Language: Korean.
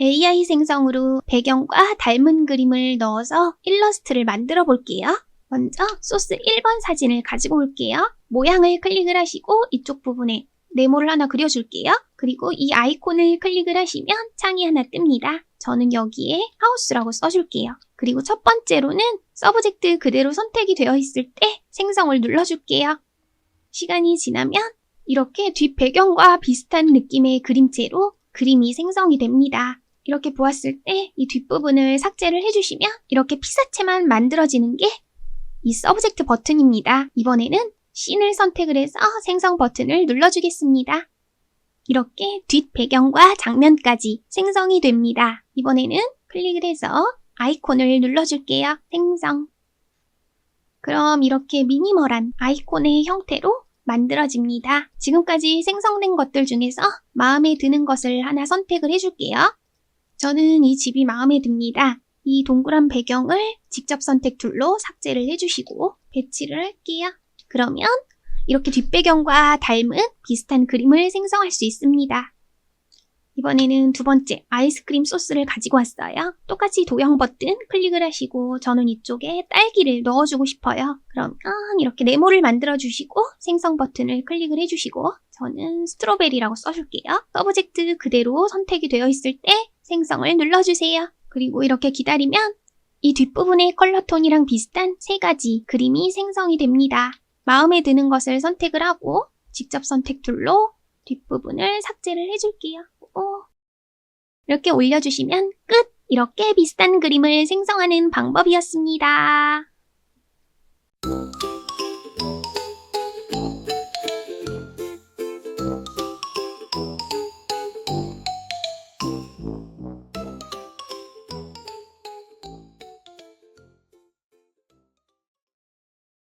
AI 생성으로 배경과 닮은 그림을 넣어서 일러스트를 만들어 볼게요. 먼저 소스 1번 사진을 가지고 올게요. 모양을 클릭을 하시고 이쪽 부분에 네모를 하나 그려줄게요. 그리고 이 아이콘을 클릭을 하시면 창이 하나 뜹니다. 저는 여기에 하우스라고 써줄게요. 그리고 첫 번째로는 서브젝트 그대로 선택이 되어 있을 때 생성을 눌러줄게요. 시간이 지나면 이렇게 뒷 배경과 비슷한 느낌의 그림체로 그림이 생성이 됩니다. 이렇게 보았을 때 이 뒷부분을 삭제를 해주시면 이렇게 피사체만 만들어지는 게 이 서브젝트 버튼입니다. 이번에는 씬을 선택을 해서 생성 버튼을 눌러주겠습니다. 이렇게 뒷 배경과 장면까지 생성이 됩니다. 이번에는 클릭을 해서 아이콘을 눌러줄게요. 생성. 그럼 이렇게 미니멀한 아이콘의 형태로 만들어집니다. 지금까지 생성된 것들 중에서 마음에 드는 것을 하나 선택을 해줄게요. 저는 이 집이 마음에 듭니다. 이 동그란 배경을 직접 선택 툴로 삭제를 해주시고 배치를 할게요. 그러면 이렇게 뒷배경과 닮은 비슷한 그림을 생성할 수 있습니다. 이번에는 두 번째 아이스크림 소스를 가지고 왔어요. 똑같이 도형 버튼 클릭을 하시고 저는 이쪽에 딸기를 넣어주고 싶어요. 그러면 이렇게 네모를 만들어 주시고 생성 버튼을 클릭을 해주시고 저는 스트로베리라고 써줄게요. 서브젝트 그대로 선택이 되어 있을 때 생성을 눌러주세요. 그리고 이렇게 기다리면 이 뒷부분의 컬러톤이랑 비슷한 세 가지 그림이 생성이 됩니다. 마음에 드는 것을 선택을 하고 직접 선택 툴로 뒷부분을 삭제를 해줄게요. 오. 이렇게 올려주시면 끝! 이렇게 비슷한 그림을 생성하는 방법이었습니다.